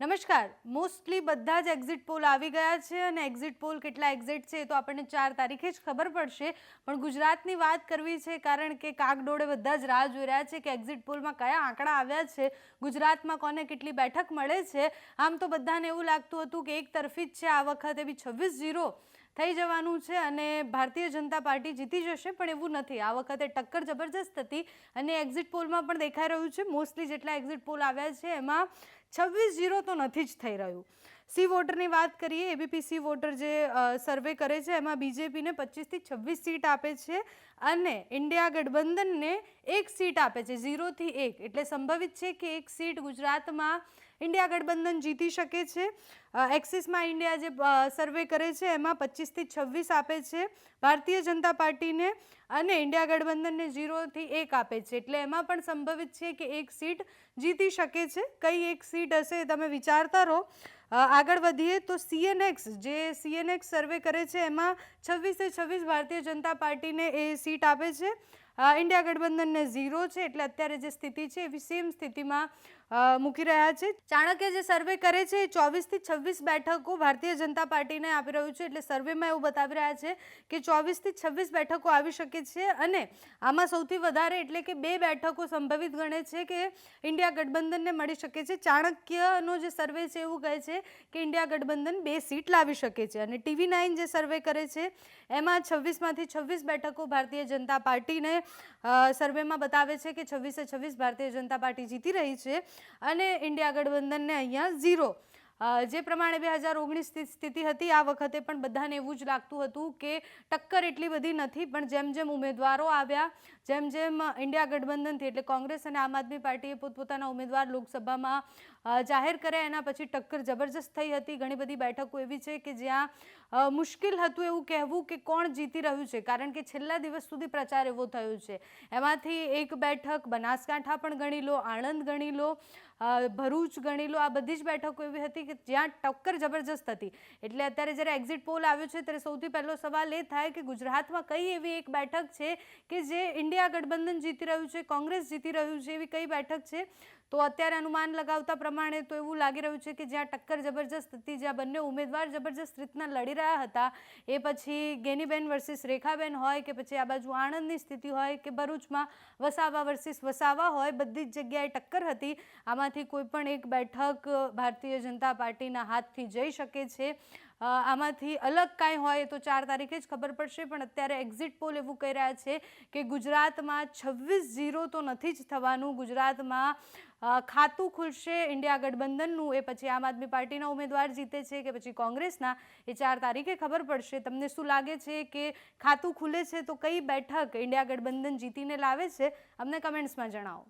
નમસ્કાર. મોસ્ટલી બધા જ એક્ઝિટ પોલ આવી ગયા છે અને એક્ઝિટ પોલ કેટલા એક્ઝિટ છે એ તો આપણને ચાર તારીખે જ ખબર પડશે. પણ ગુજરાતની વાત કરવી છે કારણ કે કાગડોળે બધા જ રાહ જોઈ રહ્યા છે કે એક્ઝિટ પોલમાં કયા આંકડા આવ્યા છે, ગુજરાતમાં કોને કેટલી બેઠક મળે છે. આમ તો બધાને એવું લાગતું હતું કે એક તરફી જ છે આ વખતે બી છવ્વીસ જીરો થઈ જવાનું છે અને ભારતીય જનતા પાર્ટી જીતી જશે, પણ એવું નથી. આ વખતે ટક્કર જબરજસ્ત હતી અને એક્ઝિટ પોલમાં પણ દેખાઈ રહ્યું છે. મોસ્ટલી જેટલા એક્ઝિટ પોલ આવ્યા છે એમાં છવ્વીસ જીરો તો નથી જ થઈ રહ્યું. સી વોટરની વાત કરીએ એબીપી સી વોટર જે સર્વે કરે છે, એમાં બીજેપીને પચીસથી છવ્વીસ સીટ આપે છે અને ઇન્ડિયા ગઠબંધનને એક સીટ આપે છે ઝીરોથી એક. એટલે સંભવિત છે કે એક સીટ ગુજરાતમાં ઇન્ડિયા ગઠબંધન જીતી શકે છે. એક્સિસમાં ઇન્ડિયા જે સર્વે કરે છે, એમાં પચીસથી છવ્વીસ આપે છે ભારતીય જનતા પાર્ટીને અને ઇન્ડિયા ગઠબંધનને ઝીરોથી એક આપે છે. એટલે એમાં પણ સંભવિત છે કે એક સીટ જીતી શકે છે. કઈ એક સીટ હશે તમે વિચારતા રહો. આગળ વધીએ તો સીએનએક્સ જે સીએનએક્સ સર્વે કરે છે, એમાં છવ્વીસે છવ્વીસ ભારતીય જનતા પાર્ટીને એ સીટ આપે છે. ઇન્ડિયા ગઠબંધનને ઝીરો છે, એટલે અત્યારે જે સ્થિતિ છે, એવી સેમ સ્થિતિમાં મૂકી રહ્યા છે. ચાણક્ય જે સર્વે કરે છે, એ ચોવીસથી છવ્વીસ બેઠકો ભારતીય જનતા પાર્ટીને આપી રહ્યું છે, એટલે સર્વેમાં એવું બતાવી રહ્યા છે કે ચોવીસથી છવ્વીસ બેઠકો આવી શકે છે અને આમાં સૌથી વધારે એટલે કે બે બેઠકો સંભવિત ગણે છે કે ઇન્ડિયા ગઠબંધનને મળી શકે છે. ચાણક્યનો જે સર્વે છે, એવું કહે છે કે ઇન્ડિયા ગઠબંધન બે સીટ લાવી શકે છે. અને ટીવી નાઇન જે સર્વે કરે છે, એમાં છવ્વીસમાંથી છવ્વીસ બેઠકો ભારતીય જનતા પાર્ટીને સર્વેમાં બતાવે છે કે છવ્વીસે છવ્વીસ ભારતીય જનતા પાર્ટી જીતી રહી છે અને ઇન્ડિયા ગઠબંધનને અહીંયા ઝીરો જે પ્રમાણે બે હજાર ઓગણીસની સ્થિતિ હતી, આ વખતે પણ બધાને એવું જ લાગતું હતું કે ટક્કર એટલી બધી નથી, પણ જેમ જેમ ઉમેદવારો આવ્યા, જેમ જેમ ઇન્ડિયા ગઠબંધનથી એટલે કોંગ્રેસ અને આમ આદમી પાર્ટીએ પોતપોતાના ઉમેદવાર લોકસભામાં જાહેર કર્યા, એના પછી ટક્કર જબરજસ્ત થઈ હતી. ઘણી બધી બેઠકો એવી છે કે જ્યાં મુશ્કેલ હતું એવું કહેવું કે કોણ જીતી રહ્યું છે, કારણ કે છેલ્લા દિવસ સુધી પ્રચાર એવો થયો છે. એમાંથી એક બેઠક બનાસકાંઠા પણ ગણી લો, આણંદ ગણી લો ભરૂચ ગણી લો આ બધી જ બેઠકો એવી હતી કે જ્યાં ટક્કર જબરજસ્ત હતી. એટલે અત્યારે જ્યારે એક્ઝિટ પોલ આવ્યો છે, ત્યારે સૌથી પહેલો સવાલ એ થાય કે ગુજરાતમાં કઈ એવી એક બેઠક છે કે જે ઇન્ડિયા ગઠબંધન જીતી રહ્યું છે, કોંગ્રેસ જીતી રહ્યું છે, એવી કઈ બેઠક છે? તો અત્યારે અનુમાન લગાવતા પ્રમાણે તો એવું લાગી રહ્યું છે કે જ્યાં ટક્કર જબરજસ્ત હતી, જ્યાં બંને ઉમેદવાર જબરજસ્ત રીતના લડી રહ્યા હતા, એ પછી ગેનીબેન વર્સિસ રેખાબેન હોય કે પછી આ બાજુ આણંદની સ્થિતિ હોય કે ભરૂચમાં વસાવા વર્સિસ વસાવા હોય, બધી જ જગ્યાએ ટક્કર હતી. આમાંથી કોઈ પણ એક બેઠક ભારતીય જનતા પાર્ટીના હાથથી જઈ શકે છે. આમાંથી અલગ કાંઈ હોય તો ચાર તારીખે જ ખબર પડશે, પણ અત્યારે એક્ઝિટ પોલ એવું કહી રહ્યા છે કે ગુજરાતમાં છવ્વીસ ઝીરો તો નથી જ થવાનું. ગુજરાતમાં ખાતું ખુલશે ઇન્ડિયા ગઠબંધનનું, એ પછી આમ આદમી પાર્ટીના ઉમેદવાર જીતે છે કે પછી કોંગ્રેસના, એ ચાર તારીખે ખબર પડશે. તમને શું લાગે છે કે ખાતું ખુલે છે તો કઈ બેઠક ઇન્ડિયા ગઠબંધન જીતીને લાવે છે? અમને કમેન્ટ્સમાં જણાવો.